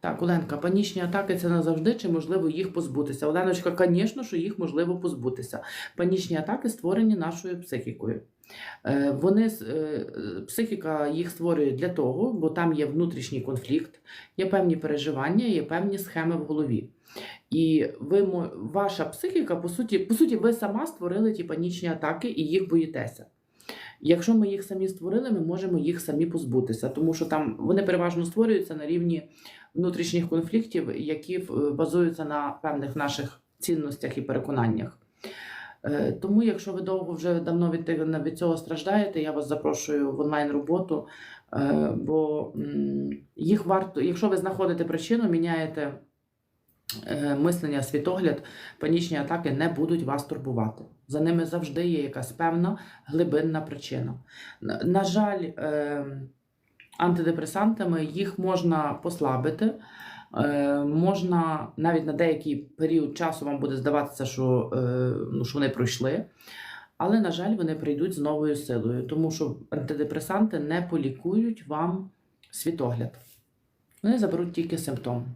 Так, Оленка, панічні атаки це назавжди, чи можливо їх позбутися? Оленочка, звісно, що їх можливо позбутися. Панічні атаки створені нашою психікою. Е, Вони, е, психіка їх створює для того, бо там є внутрішній конфлікт, є певні переживання, є певні схеми в голові. І ви, ваша психіка, по суті, по суті, ви сама створили ті панічні атаки і їх боїтеся. Якщо ми їх самі створили, ми можемо їх самі позбутися, тому що там вони переважно створюються на рівні внутрішніх конфліктів, які е, базуються на певних наших цінностях і переконаннях. Е, Тому, якщо ви довго вже давно від, від цього страждаєте, я вас запрошую в онлайн роботу, е, бо їх варто, якщо ви знаходите причину, міняєте мислення, світогляд, панічні атаки не будуть вас турбувати. За ними завжди є якась певна глибинна причина. На, жаль, е, антидепресантами їх можна послабити. Е, можна навіть на деякий період часу вам буде здаватися, що, е, ну, що вони пройшли. Але, на жаль, вони прийдуть з новою силою, тому що антидепресанти не полікують вам світогляд. Вони заберуть тільки симптом.